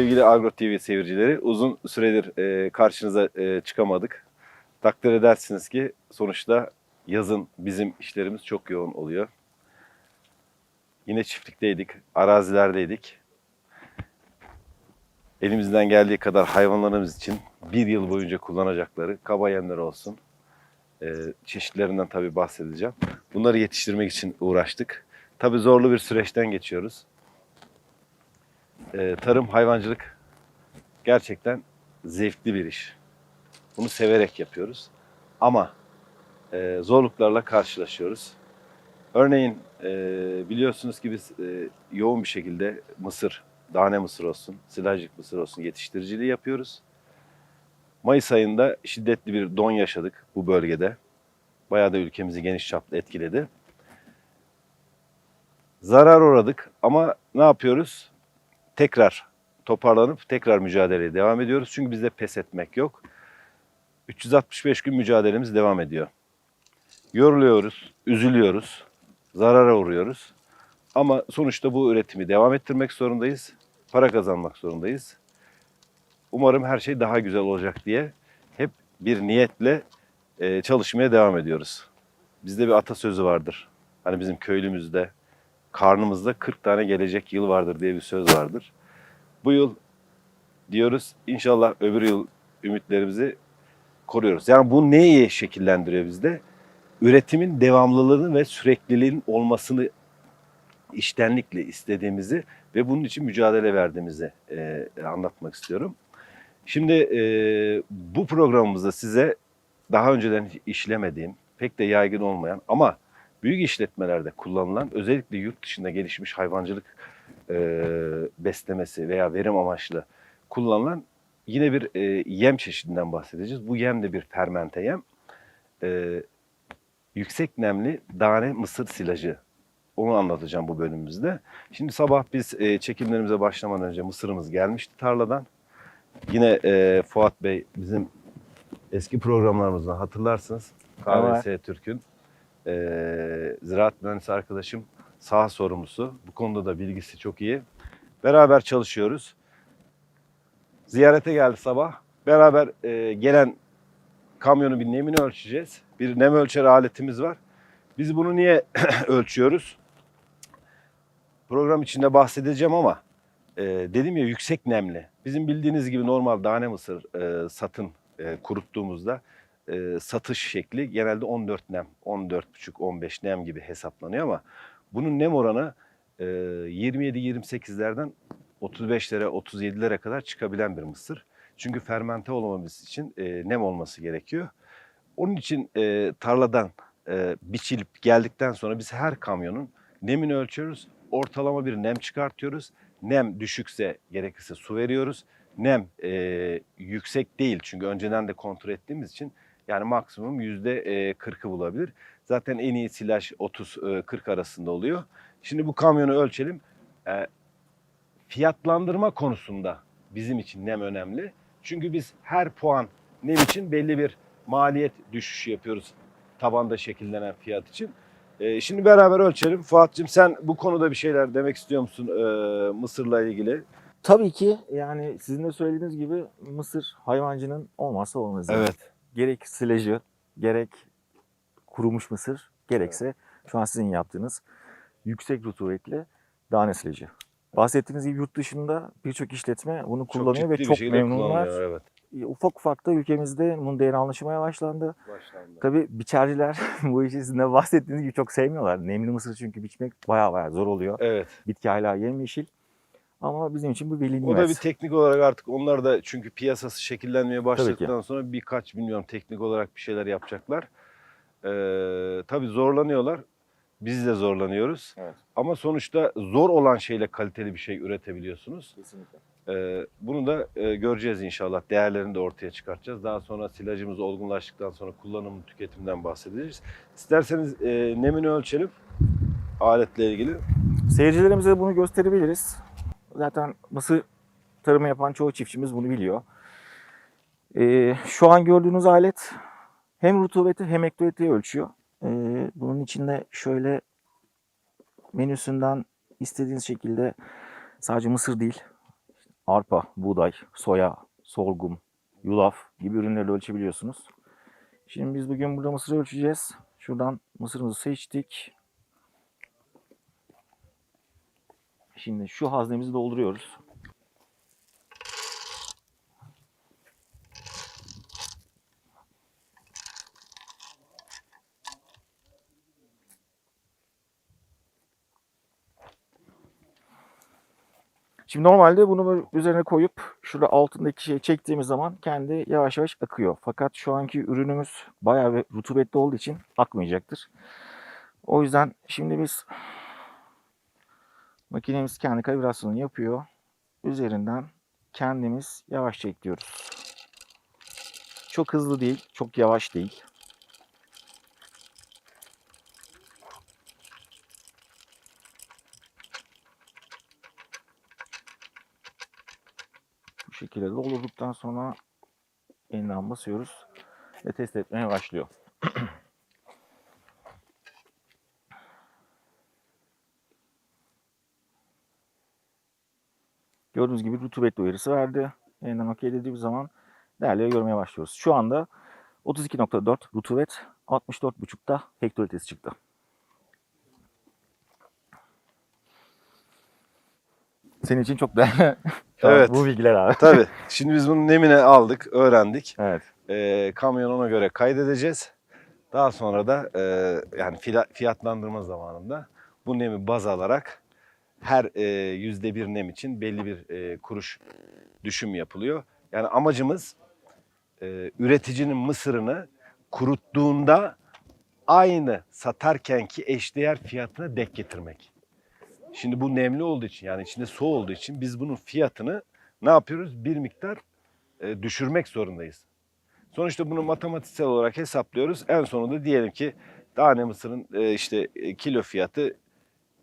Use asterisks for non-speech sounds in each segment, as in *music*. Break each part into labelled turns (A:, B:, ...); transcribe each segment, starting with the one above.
A: Sevgili Agro TV seyircileri. Uzun süredir e, karşınıza e, çıkamadık. Takdir edersiniz ki sonuçta yazın bizim işlerimiz çok yoğun oluyor. Yine çiftlikteydik, arazilerdeydik. Elimizden geldiği kadar hayvanlarımız için bir yıl boyunca kullanacakları kaba yemler olsun. E, çeşitlerinden tabii bahsedeceğim. Bunları yetiştirmek için uğraştık. Tabii zorlu bir süreçten geçiyoruz. Ee, tarım, hayvancılık gerçekten zevkli bir iş. Bunu severek yapıyoruz. Ama e, zorluklarla karşılaşıyoruz. Örneğin e, biliyorsunuz ki biz e, yoğun bir şekilde mısır, tane mısır olsun, silajcık mısır olsun yetiştiriciliği yapıyoruz. Mayıs ayında şiddetli bir don yaşadık bu bölgede. Bayağı da ülkemizi geniş çaplı etkiledi. Zarar uğradık ama ne yapıyoruz? Tekrar toparlanıp tekrar mücadeleye devam ediyoruz. Çünkü bizde pes etmek yok. 365 gün mücadelemiz devam ediyor. Yoruluyoruz, üzülüyoruz, zarara uğruyoruz. Ama sonuçta bu üretimi devam ettirmek zorundayız. Para kazanmak zorundayız. Umarım her şey daha güzel olacak diye hep bir niyetle e, çalışmaya devam ediyoruz. Bizde bir atasözü vardır. Hani bizim köylümüzde karnımızda 40 tane gelecek yıl vardır diye bir söz vardır. Bu yıl diyoruz inşallah öbür yıl ümitlerimizi koruyoruz. Yani bu neyi şekillendiriyor bizde? Üretimin devamlılığını ve sürekliliğin olmasını iştenlikle istediğimizi ve bunun için mücadele verdiğimizi e, anlatmak istiyorum. Şimdi e, bu programımızda size daha önceden işlemediğim, pek de yaygın olmayan ama büyük işletmelerde kullanılan özellikle yurt dışında gelişmiş hayvancılık e, beslemesi veya verim amaçlı kullanılan yine bir e, yem çeşidinden bahsedeceğiz. Bu yem de bir fermente yem. E, yüksek nemli tane mısır silajı. Onu anlatacağım bu bölümümüzde. Şimdi sabah biz e, çekimlerimize başlamadan önce mısırımız gelmişti tarladan. Yine e, Fuat Bey bizim eski programlarımızdan hatırlarsınız. KVS Türk'ün e, ziraat mühendisi arkadaşım saha sorumlusu. Bu konuda da bilgisi çok iyi. Beraber çalışıyoruz. Ziyarete geldi sabah. Beraber e, gelen kamyonun bir nemini ölçeceğiz. Bir nem ölçer aletimiz var. Biz bunu niye *clears throat* ölçüyoruz? Program içinde bahsedeceğim ama e, dedim ya yüksek nemli. Bizim bildiğiniz gibi normal tane mısır e, satın e, kuruttuğumuzda e, satış şekli genelde 14 nem, 14,5-15 nem gibi hesaplanıyor ama bunun nem oranı e, 27-28'lerden 35'lere, 37'lere kadar çıkabilen bir mısır. Çünkü fermente olmamız için e, nem olması gerekiyor. Onun için e, tarladan e, biçilip geldikten sonra biz her kamyonun nemini ölçüyoruz. Ortalama bir nem çıkartıyoruz. Nem düşükse gerekirse su veriyoruz. Nem e, yüksek değil çünkü önceden de kontrol ettiğimiz için yani maksimum yüzde 40'ı bulabilir. Zaten en iyi silaj 30-40 arasında oluyor. Şimdi bu kamyonu ölçelim. E, fiyatlandırma konusunda bizim için nem önemli. Çünkü biz her puan nem için belli bir maliyet düşüşü yapıyoruz tabanda şekillenen fiyat için. E, şimdi beraber ölçelim. Fuat'cığım sen bu konuda bir şeyler demek istiyor musun e, Mısır'la ilgili?
B: Tabii ki yani sizin de söylediğiniz gibi mısır hayvancının olmazsa olmazı.
A: Evet.
B: Gerek silajı, gerek kurumuş mısır, gerekse şu an sizin yaptığınız yüksek rutubetli tane silajı. Bahsettiğiniz gibi yurt dışında birçok işletme bunu kullanıyor ve
A: ciddi bir
B: çok memnunlar.
A: Evet.
B: E, Ufak ufak da ülkemizde bunun değeri anlaşılmaya başlandı.
A: Başlandı.
B: Tabii biçerciler *laughs* bu işi sizin de bahsettiğiniz gibi çok sevmiyorlar. Nemli mısır çünkü biçmek bayağı bayağı zor oluyor.
A: Evet.
B: Bitki hala yemyeşil. Ama bizim için bu bilinmez.
A: O da bir teknik olarak artık onlar da çünkü piyasası şekillenmeye başladıktan sonra birkaç bilmiyorum teknik olarak bir şeyler yapacaklar. Ee, tabii zorlanıyorlar. Biz de zorlanıyoruz.
B: Evet.
A: Ama sonuçta zor olan şeyle kaliteli bir şey üretebiliyorsunuz.
B: Kesinlikle.
A: Ee, bunu da e, göreceğiz inşallah. Değerlerini de ortaya çıkartacağız. Daha sonra silajımız olgunlaştıktan sonra kullanım tüketimden bahsedeceğiz. İsterseniz e, nemini ölçelim aletle ilgili.
B: Seyircilerimize bunu gösterebiliriz. Zaten mısır tarımı yapan çoğu çiftçimiz bunu biliyor. Ee, şu an gördüğünüz alet hem rutubeti hem hektolitre ölçüyor. Ee, bunun içinde şöyle menüsünden istediğiniz şekilde sadece mısır değil, arpa, buğday, soya, sorghum, yulaf gibi ürünleri ölçebiliyorsunuz. Şimdi biz bugün burada mısır ölçeceğiz. Şuradan mısırımızı seçtik. Şimdi şu haznemizi dolduruyoruz. Şimdi normalde bunu üzerine koyup şurada altındaki şeyi çektiğimiz zaman kendi yavaş yavaş akıyor. Fakat şu anki ürünümüz bayağı bir rutubetli olduğu için akmayacaktır. O yüzden şimdi biz makinemiz kendi kalibrasyonunu yapıyor. Üzerinden kendimiz yavaşça ekliyoruz. Çok hızlı değil, çok yavaş değil. Bu şekilde doldurduktan sonra yeniden basıyoruz ve test etmeye başlıyor. *clears throat* Gördüğünüz gibi rutubetli uyarısı verdi. Yeniden okey dediğimiz zaman değerleri görmeye başlıyoruz. Şu anda 32.4 rutubet, 64.5'ta hektolitesi çıktı. Senin için çok değerli *laughs*
A: Evet.
B: bu bilgiler abi.
A: Tabii. Şimdi biz bunun nemine aldık, öğrendik.
B: Evet.
A: Ee, kamyon ona göre kaydedeceğiz. Daha sonra da e, yani fiyatlandırma zamanında bu nemi baz alarak her e, yüzde bir nem için belli bir e, kuruş düşüm yapılıyor. Yani amacımız e, üreticinin mısırını kuruttuğunda aynı satarkenki eşdeğer fiyatına denk getirmek. Şimdi bu nemli olduğu için yani içinde su olduğu için biz bunun fiyatını ne yapıyoruz? Bir miktar e, düşürmek zorundayız. Sonuçta bunu matematiksel olarak hesaplıyoruz. En sonunda diyelim ki tane mısırın e, işte e, kilo fiyatı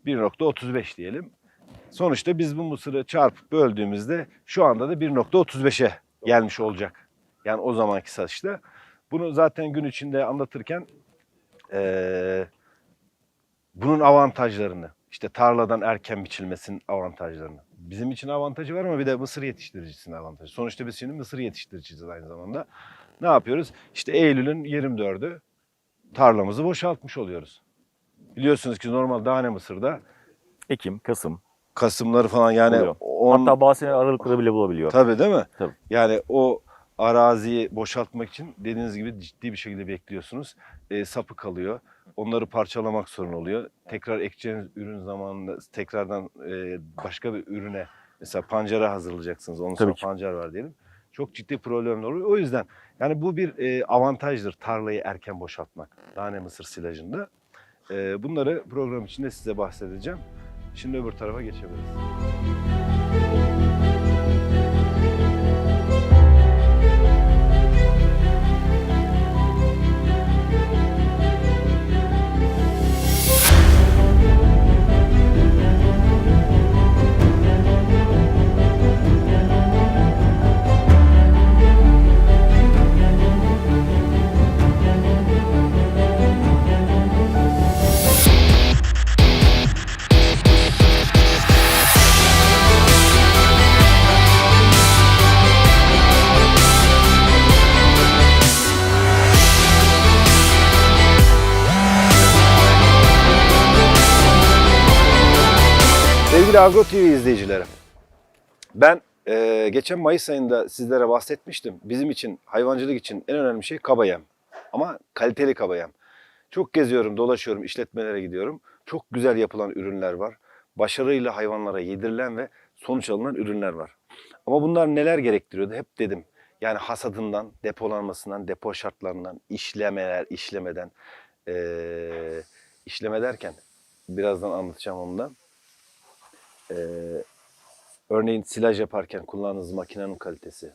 A: 1.35 diyelim. Sonuçta biz bu mısırı çarpıp böldüğümüzde şu anda da 1.35'e gelmiş olacak. Yani o zamanki satışta. Bunu zaten gün içinde anlatırken e, bunun avantajlarını, işte tarladan erken biçilmesinin avantajlarını. Bizim için avantajı var ama bir de mısır yetiştiricisinin avantajı. Sonuçta biz şimdi mısır yetiştiricisiyiz aynı zamanda. Ne yapıyoruz? İşte Eylül'ün 24'ü tarlamızı boşaltmış oluyoruz. Biliyorsunuz ki normal tane mısırda
B: Ekim, Kasım.
A: Kasımları falan yani. 10
B: Hatta bazı sene aralıkları bile bulabiliyor.
A: Tabii değil mi?
B: Tabii.
A: Yani o araziyi boşaltmak için dediğiniz gibi ciddi bir şekilde bekliyorsunuz. E, sapı kalıyor. Onları parçalamak sorun oluyor. Tekrar ekeceğiniz ürün zamanında tekrardan e, başka bir ürüne mesela pancara hazırlayacaksınız. Onun sonra pancar var diyelim. Çok ciddi problemler oluyor. O yüzden yani bu bir e, avantajdır tarlayı erken boşaltmak. Tane mısır silajında. E, bunları program içinde size bahsedeceğim. Şimdi öbür tarafa geçebiliriz. Agro TV izleyicileri, ben e, geçen Mayıs ayında sizlere bahsetmiştim. Bizim için, hayvancılık için en önemli şey kaba yem. Ama kaliteli kaba yem. Çok geziyorum, dolaşıyorum, işletmelere gidiyorum. Çok güzel yapılan ürünler var. Başarıyla hayvanlara yedirilen ve sonuç alınan ürünler var. Ama bunlar neler gerektiriyordu? Hep dedim. Yani hasadından, depolanmasından, depo şartlarından, işlemeler, işlemeden, eee işleme derken birazdan anlatacağım ondan. Ee, örneğin silaj yaparken kullandığınız makinenin kalitesi,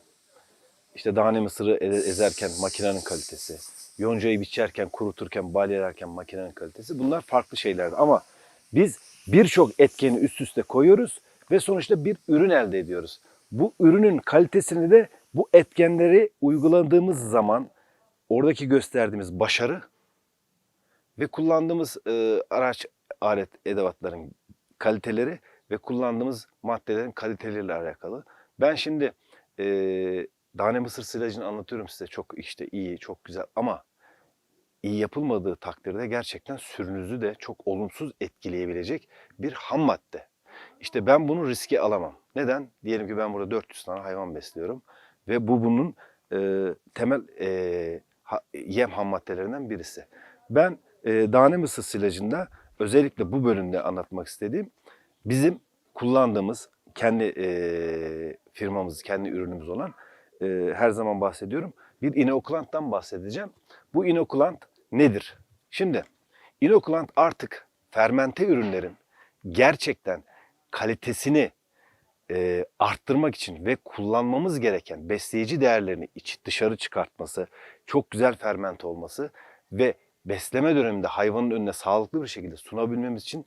A: işte tane mısırı ezerken makinenin kalitesi, yoncayı biçerken, kuruturken, balyalarken makinenin kalitesi bunlar farklı şeylerdi. Ama biz birçok etkeni üst üste koyuyoruz ve sonuçta bir ürün elde ediyoruz. Bu ürünün kalitesini de bu etkenleri uyguladığımız zaman oradaki gösterdiğimiz başarı ve kullandığımız e, araç, alet, edevatların kaliteleri ve kullandığımız maddelerin kaliteleriyle alakalı. Ben şimdi e, tane mısır silajını anlatıyorum size. Çok işte iyi, çok güzel ama iyi yapılmadığı takdirde gerçekten sürünüzü de çok olumsuz etkileyebilecek bir ham madde. İşte ben bunu riske alamam. Neden? Diyelim ki ben burada 400 tane hayvan besliyorum ve bu bunun e, temel e, ha- yem ham maddelerinden birisi. Ben e, tane mısır silajında özellikle bu bölümde anlatmak istediğim bizim kullandığımız kendi e, firmamız, kendi ürünümüz olan e, her zaman bahsediyorum. Bir inokulanttan bahsedeceğim. Bu inokulant nedir? Şimdi inokulant artık fermente ürünlerin gerçekten kalitesini e, arttırmak için ve kullanmamız gereken besleyici değerlerini iç, dışarı çıkartması, çok güzel fermente olması ve besleme döneminde hayvanın önüne sağlıklı bir şekilde sunabilmemiz için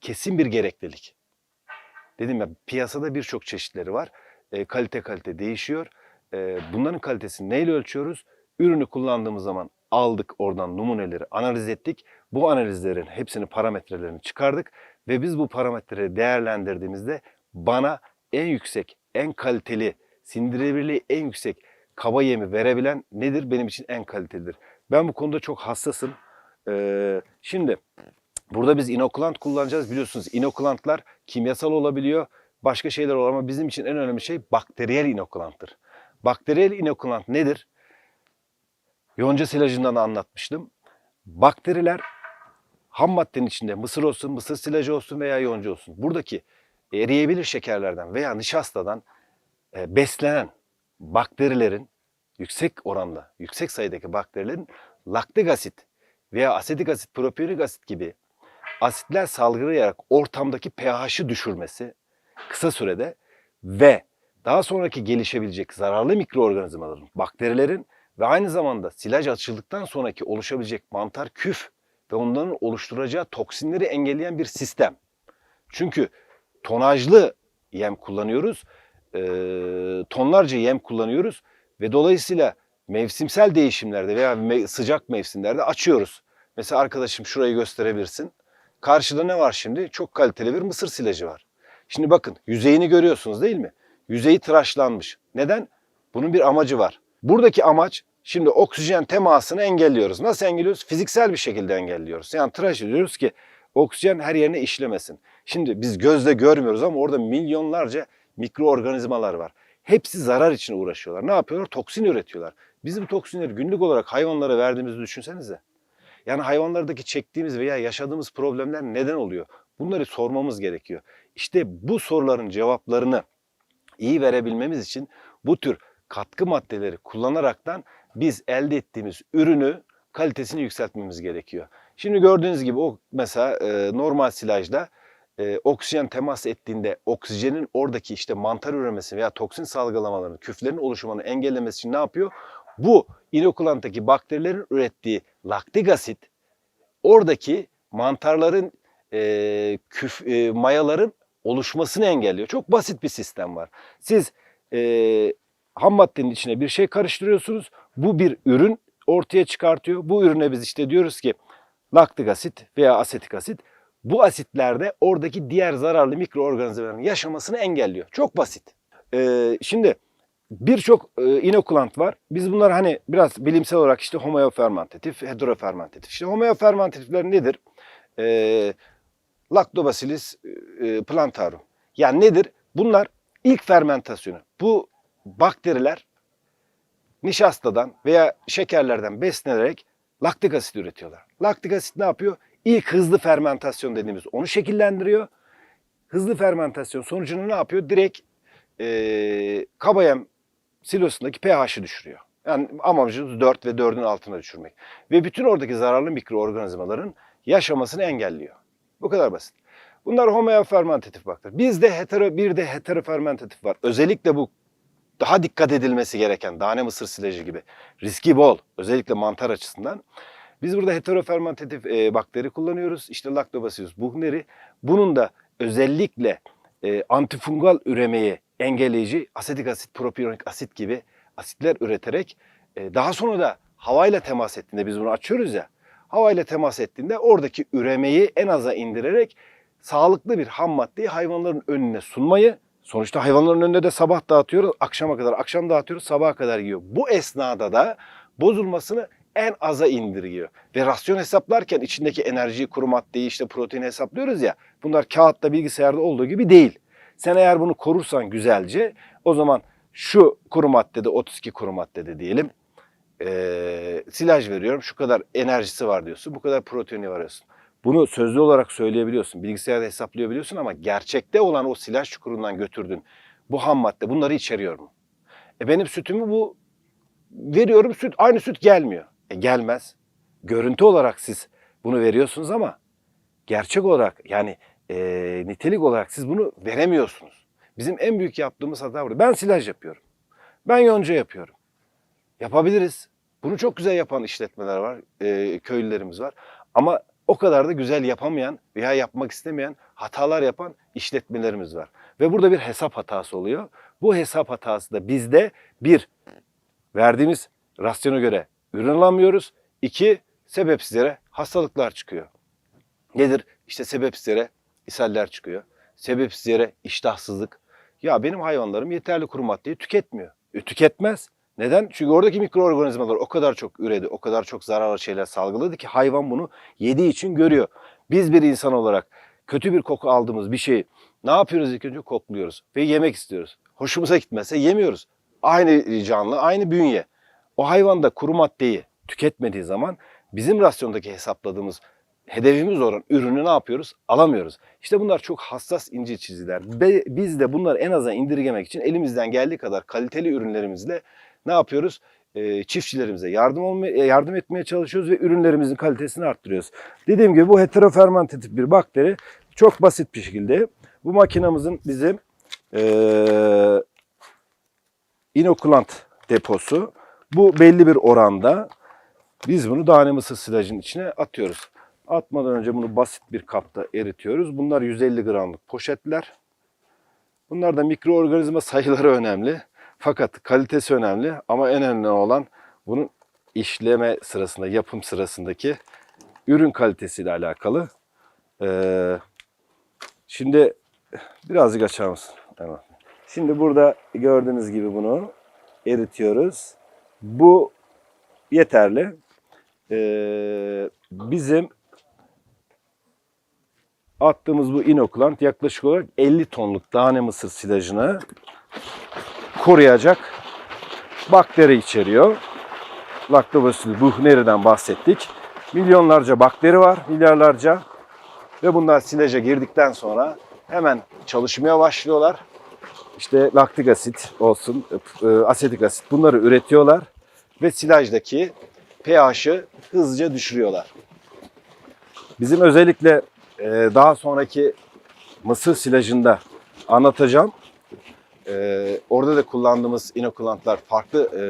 A: kesin bir gereklilik. Dedim ya piyasada birçok çeşitleri var. E, kalite kalite değişiyor. E, bunların kalitesini neyle ölçüyoruz? Ürünü kullandığımız zaman aldık oradan numuneleri analiz ettik. Bu analizlerin hepsini parametrelerini çıkardık ve biz bu parametreleri değerlendirdiğimizde bana en yüksek, en kaliteli, sindirebilirliği en yüksek kaba yemi verebilen nedir? Benim için en kalitelidir. Ben bu konuda çok hassasım. Ee, şimdi burada biz inokulant kullanacağız. Biliyorsunuz inokulantlar kimyasal olabiliyor. Başka şeyler olur ama bizim için en önemli şey bakteriyel inokulanttır. Bakteriyel inokulant nedir? Yonca silajından da anlatmıştım. Bakteriler ham maddenin içinde mısır olsun, mısır silajı olsun veya yonca olsun. Buradaki eriyebilir şekerlerden veya nişastadan e, beslenen bakterilerin yüksek oranda, yüksek sayıdaki bakterilerin laktik asit veya asetik asit, propiyonik asit gibi asitler salgılayarak ortamdaki pH'ı düşürmesi kısa sürede ve daha sonraki gelişebilecek zararlı mikroorganizmaların, bakterilerin ve aynı zamanda silaj açıldıktan sonraki oluşabilecek mantar küf ve onların oluşturacağı toksinleri engelleyen bir sistem. Çünkü tonajlı yem kullanıyoruz, e, tonlarca yem kullanıyoruz ve dolayısıyla mevsimsel değişimlerde veya sıcak mevsimlerde açıyoruz. Mesela arkadaşım şurayı gösterebilirsin. Karşıda ne var şimdi? Çok kaliteli bir mısır silajı var. Şimdi bakın yüzeyini görüyorsunuz değil mi? Yüzeyi tıraşlanmış. Neden? Bunun bir amacı var. Buradaki amaç şimdi oksijen temasını engelliyoruz. Nasıl engelliyoruz? Fiziksel bir şekilde engelliyoruz. Yani tıraş ediyoruz ki oksijen her yerine işlemesin. Şimdi biz gözle görmüyoruz ama orada milyonlarca mikroorganizmalar var. Hepsi zarar için uğraşıyorlar. Ne yapıyorlar? Toksin üretiyorlar. Biz bu toksinleri günlük olarak hayvanlara verdiğimizi düşünsenize. Yani hayvanlardaki çektiğimiz veya yaşadığımız problemler neden oluyor? Bunları sormamız gerekiyor. İşte bu soruların cevaplarını iyi verebilmemiz için bu tür katkı maddeleri kullanaraktan biz elde ettiğimiz ürünü kalitesini yükseltmemiz gerekiyor. Şimdi gördüğünüz gibi o mesela e, normal silajda e, oksijen temas ettiğinde oksijenin oradaki işte mantar üremesi veya toksin salgılamalarını, küflerin oluşumunu engellemesi için ne yapıyor? Bu inokulanttaki bakterilerin ürettiği laktik asit oradaki mantarların e, küf, e, mayaların oluşmasını engelliyor. Çok basit bir sistem var. Siz e, ham maddenin içine bir şey karıştırıyorsunuz. Bu bir ürün ortaya çıkartıyor. Bu ürüne biz işte diyoruz ki laktik asit veya asetik asit. Bu asitlerde oradaki diğer zararlı mikroorganizmaların yaşamasını engelliyor. Çok basit. E, şimdi birçok e, inokulant var. Biz bunlar hani biraz bilimsel olarak işte homeofermentatif, heterofermentatif. İşte homeofermentatifler nedir? E, Lactobacillus e, plantarum. Yani nedir? Bunlar ilk fermentasyonu. Bu bakteriler nişastadan veya şekerlerden beslenerek laktik asit üretiyorlar. Laktik asit ne yapıyor? İlk hızlı fermentasyon dediğimiz onu şekillendiriyor. Hızlı fermentasyon sonucunda ne yapıyor? Direkt e, kabayem silosundaki pH'ı düşürüyor. Yani amacımız 4 ve 4'ün altına düşürmek. Ve bütün oradaki zararlı mikroorganizmaların yaşamasını engelliyor. Bu kadar basit. Bunlar homeofermentatif bakteri. Bizde hetero, bir de heterofermentatif var. Özellikle bu daha dikkat edilmesi gereken tane mısır silajı gibi riski bol. Özellikle mantar açısından. Biz burada heterofermentatif e, bakteri kullanıyoruz. İşte Lactobacillus buchneri. Bunun da özellikle e, antifungal üremeyi engelleyici asetik asit, propiyonik asit gibi asitler üreterek e, daha sonra da havayla temas ettiğinde biz bunu açıyoruz ya. Havayla temas ettiğinde oradaki üremeyi en aza indirerek sağlıklı bir ham maddeyi hayvanların önüne sunmayı Sonuçta hayvanların önünde de sabah dağıtıyoruz, akşama kadar, akşam dağıtıyoruz, sabaha kadar yiyor. Bu esnada da bozulmasını en aza indirgiyor. Ve rasyon hesaplarken içindeki enerjiyi, kuru maddeyi, işte proteini hesaplıyoruz ya. Bunlar kağıtta, bilgisayarda olduğu gibi değil. Sen eğer bunu korursan güzelce o zaman şu kuru maddede 32 kuru maddede diyelim eee, silaj veriyorum şu kadar enerjisi var diyorsun bu kadar proteini var diyorsun. Bunu sözlü olarak söyleyebiliyorsun bilgisayarda hesaplayabiliyorsun ama gerçekte olan o silaj çukurundan götürdüğün bu ham madde bunları içeriyor mu? E benim sütümü bu veriyorum süt aynı süt gelmiyor. E gelmez. Görüntü olarak siz bunu veriyorsunuz ama gerçek olarak yani eee, nitelik olarak siz bunu veremiyorsunuz. Bizim en büyük yaptığımız hata burada. Ben silaj yapıyorum. Ben yonca yapıyorum. Yapabiliriz. Bunu çok güzel yapan işletmeler var, eee, köylülerimiz var. Ama o kadar da güzel yapamayan veya yapmak istemeyen hatalar yapan işletmelerimiz var. Ve burada bir hesap hatası oluyor. Bu hesap hatası da bizde bir, verdiğimiz rasyona göre ürün alamıyoruz. İki, sebepsiz yere hastalıklar çıkıyor. Nedir? İşte sebepsiz yere ishaller çıkıyor. Sebepsiz yere iştahsızlık. Ya benim hayvanlarım yeterli kuru maddeyi tüketmiyor. E, tüketmez. Neden? Çünkü oradaki mikroorganizmalar o kadar çok üredi, o kadar çok zararlı şeyler salgıladı ki hayvan bunu yediği için görüyor. Biz bir insan olarak kötü bir koku aldığımız bir şeyi ne yapıyoruz ilk önce? Kokluyoruz ve yemek istiyoruz. Hoşumuza gitmezse yemiyoruz. Aynı canlı, aynı bünye. O hayvan da kuru maddeyi tüketmediği zaman bizim rasyondaki hesapladığımız hedefimiz olan ürünü ne yapıyoruz? Alamıyoruz. İşte bunlar çok hassas ince çizgiler. Biz de bunları en aza indirgemek için elimizden geldiği kadar kaliteli ürünlerimizle ne yapıyoruz? Ee, çiftçilerimize yardım olmaya, yardım etmeye çalışıyoruz ve ürünlerimizin kalitesini arttırıyoruz. Dediğim gibi bu heterofermentatif bir bakteri çok basit bir şekilde bu makinamızın bizim ee, inokulant deposu. Bu belli bir oranda biz bunu tane mısır silajın içine atıyoruz. Atmadan önce bunu basit bir kapta eritiyoruz. Bunlar 150 gramlık poşetler. Bunlarda mikroorganizma sayıları önemli. Fakat kalitesi önemli ama en önemli olan bunun işleme sırasında, yapım sırasındaki ürün kalitesiyle alakalı. Ee, şimdi birazcık açar mısın? Tamam. Şimdi burada gördüğünüz gibi bunu eritiyoruz. Bu yeterli. Ee, bizim attığımız bu inokulant yaklaşık olarak 50 tonluk tane mısır silajını koruyacak bakteri içeriyor. Lactobacillus buchneri'den bahsettik. Milyonlarca bakteri var, milyarlarca. Ve bunlar silaja girdikten sonra hemen çalışmaya başlıyorlar. İşte laktik asit olsun, e, asetik asit bunları üretiyorlar. Ve silajdaki pH'ı hızlıca düşürüyorlar. Bizim özellikle e, daha sonraki mısır silajında anlatacağım. E, orada da kullandığımız inokulantlar farklı e,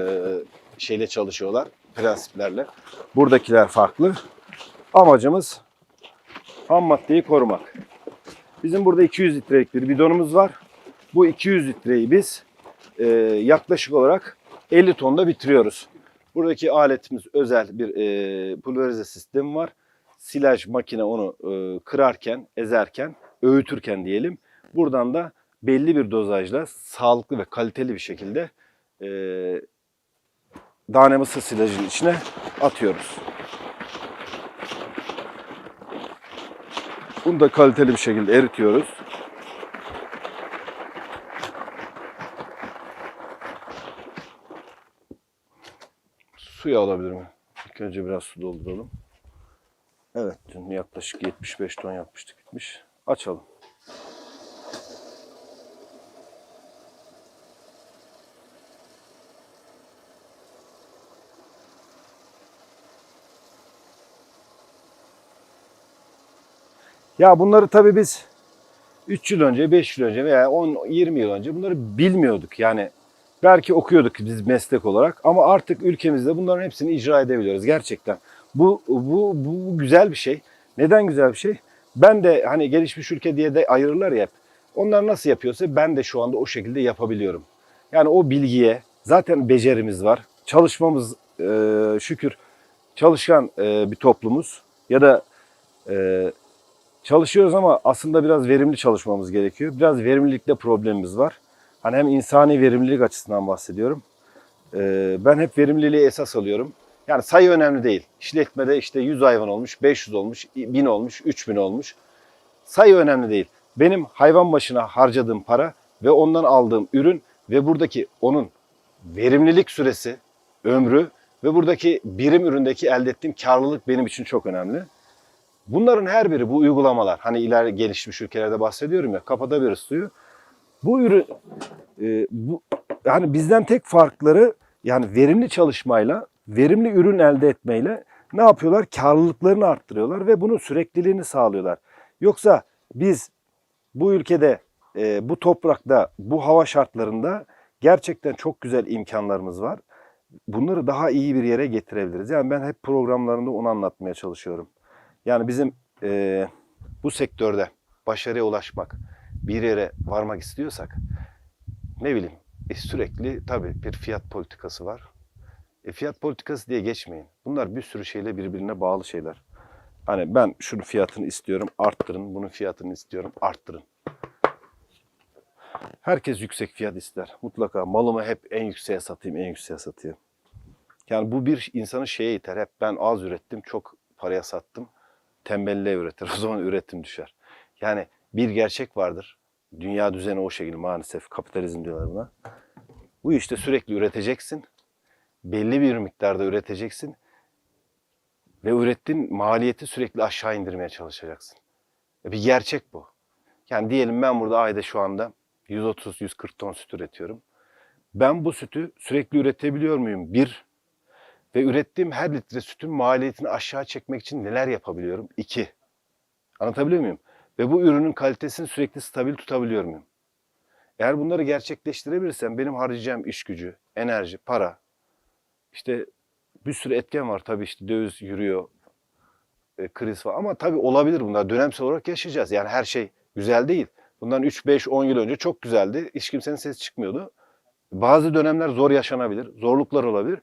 A: şeyle çalışıyorlar, prensiplerle. Buradakiler farklı. Amacımız ham maddeyi korumak. Bizim burada 200 litrelik bir bidonumuz var. Bu 200 litreyi biz e, yaklaşık olarak 50 tonda bitiriyoruz. Buradaki aletimiz özel bir e, pulverize sistemi var. Silaj makine onu e, kırarken, ezerken, öğütürken diyelim. Buradan da belli bir dozajla sağlıklı ve kaliteli bir şekilde e, tane mısır silajın içine atıyoruz. Bunu da kaliteli bir şekilde eritiyoruz. Suyu alabilir miyim? İlk önce biraz su dolduralım. Evet, dün yaklaşık 75 ton yapmıştık bitmiş. Açalım. Ya bunları tabii biz 3 yıl önce, 5 yıl önce veya 10, 20 yıl önce bunları bilmiyorduk. Yani belki okuyorduk biz meslek olarak ama artık ülkemizde bunların hepsini icra edebiliyoruz gerçekten. Bu, bu, bu güzel bir şey. Neden güzel bir şey? Ben de hani gelişmiş ülke diye de ayırırlar ya hep. Onlar nasıl yapıyorsa ben de şu anda o şekilde yapabiliyorum. Yani o bilgiye zaten becerimiz var. Çalışmamız e, şükür çalışkan e, bir toplumuz ya da e, Çalışıyoruz ama aslında biraz verimli çalışmamız gerekiyor. Biraz verimlilikte problemimiz var. Hani hem insani verimlilik açısından bahsediyorum. Ee, ben hep verimliliği esas alıyorum. Yani sayı önemli değil. İşletmede işte 100 hayvan olmuş, 500 olmuş, 1000 olmuş, 3000 olmuş. Sayı önemli değil. Benim hayvan başına harcadığım para ve ondan aldığım ürün ve buradaki onun verimlilik süresi, ömrü ve buradaki birim üründeki elde ettiğim karlılık benim için çok önemli. Bunların her biri bu uygulamalar hani ileri gelişmiş ülkelerde bahsediyorum ya kapatabiliriz suyu. Bu ürün e, bu yani bizden tek farkları yani verimli çalışmayla, verimli ürün elde etmeyle ne yapıyorlar? Karlılıklarını arttırıyorlar ve bunun sürekliliğini sağlıyorlar. Yoksa biz bu ülkede, e, bu toprakta, bu hava şartlarında gerçekten çok güzel imkanlarımız var. Bunları daha iyi bir yere getirebiliriz. Yani ben hep programlarımda onu anlatmaya çalışıyorum. Yani bizim e, bu sektörde başarıya ulaşmak, bir yere varmak istiyorsak ne bileyim e, sürekli tabii bir fiyat politikası var. E, fiyat politikası diye geçmeyin. Bunlar bir sürü şeyle birbirine bağlı şeyler. Hani ben şunun fiyatını istiyorum, arttırın. Bunun fiyatını istiyorum, arttırın. Herkes yüksek fiyat ister. Mutlaka malımı hep en yükseğe satayım, en yükseğe satayım. Yani bu bir insanın şeye iter. Hep ben az ürettim, çok paraya sattım. Tembelliğe üretir. *laughs* O zaman üretim düşer. Yani bir gerçek vardır. Dünya düzeni o şekilde maalesef. Kapitalizm diyorlar buna. Bu işte sürekli üreteceksin. Belli bir miktarda üreteceksin. Ve ürettiğin maliyeti sürekli aşağı indirmeye çalışacaksın. E Bir gerçek bu. Yani diyelim ben burada ayda şu anda 130-140 ton süt üretiyorum. Ben bu sütü sürekli üretebiliyor muyum? Bir. Ve ürettiğim her litre sütün maliyetini aşağı çekmek için neler yapabiliyorum? İki. Anlatabiliyor muyum? Ve bu ürünün kalitesini sürekli stabil tutabiliyor muyum? Eğer bunları gerçekleştirebilirsem benim harcayacağım iş gücü, enerji, para, işte bir sürü etken var tabii işte döviz yürüyor, e, kriz var ama tabii olabilir bunlar dönemsel olarak yaşayacağız. Yani her şey güzel değil. Bundan 3, 5, 10 yıl önce çok güzeldi. Hiç kimsenin sesi çıkmıyordu. Bazı dönemler zor yaşanabilir, zorluklar olabilir.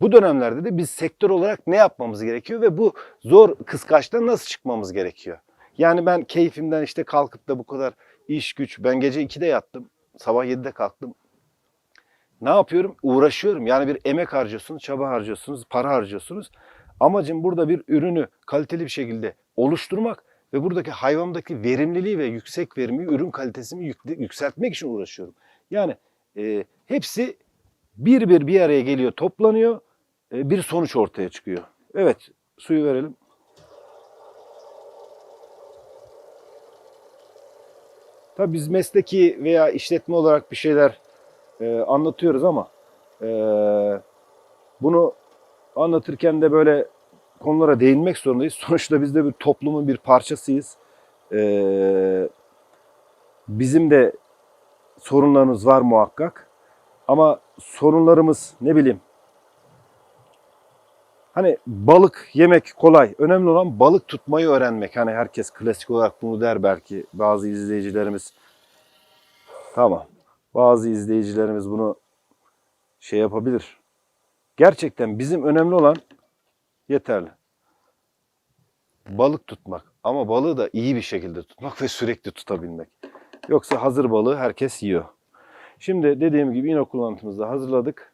A: Bu dönemlerde de biz sektör olarak ne yapmamız gerekiyor ve bu zor kıskaçtan nasıl çıkmamız gerekiyor? Yani ben keyfimden işte kalkıp da bu kadar iş güç, ben gece 2'de yattım, sabah 7'de kalktım. Ne yapıyorum? Uğraşıyorum. Yani bir emek harcıyorsunuz, çaba harcıyorsunuz, para harcıyorsunuz. Amacım burada bir ürünü kaliteli bir şekilde oluşturmak ve buradaki hayvandaki verimliliği ve yüksek verimi, ürün kalitesini yükseltmek için uğraşıyorum. Yani e, hepsi bir bir bir araya geliyor, toplanıyor, e, bir sonuç ortaya çıkıyor. Evet, suyu verelim. Tabii biz mesleki veya işletme olarak bir şeyler e, anlatıyoruz ama e, bunu anlatırken de böyle konulara değinmek zorundayız. *laughs* Sonuçta biz de bir toplumun bir parçasıyız. E, bizim de sorunlarımız var muhakkak. Ama sorunlarımız ne bileyim Hani balık yemek kolay. Önemli olan balık tutmayı öğrenmek. Hani herkes klasik olarak bunu der belki. Bazı izleyicilerimiz tamam. Bazı izleyicilerimiz bunu şey yapabilir. Gerçekten bizim önemli olan yeterli. Balık tutmak. Ama balığı da iyi bir şekilde tutmak ve sürekli tutabilmek. Yoksa hazır balığı herkes yiyor. Şimdi dediğim gibi ino kullanatımızı hazırladık.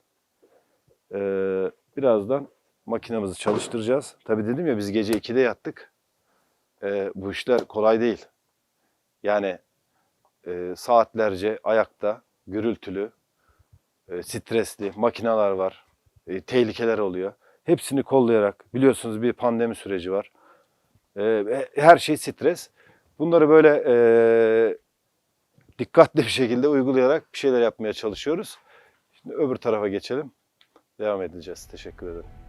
A: Ee, birazdan makinamızı çalıştıracağız. Tabii dedim ya biz gece 2'de yattık. Ee, bu işler kolay değil. Yani e, saatlerce ayakta, gürültülü, e, stresli makineler var. E, tehlikeler oluyor. Hepsini kollayarak, biliyorsunuz bir pandemi süreci var. E, her şey stres. Bunları böyle e, dikkatli bir şekilde uygulayarak bir şeyler yapmaya çalışıyoruz. Şimdi öbür tarafa geçelim. Devam edeceğiz. Teşekkür ederim.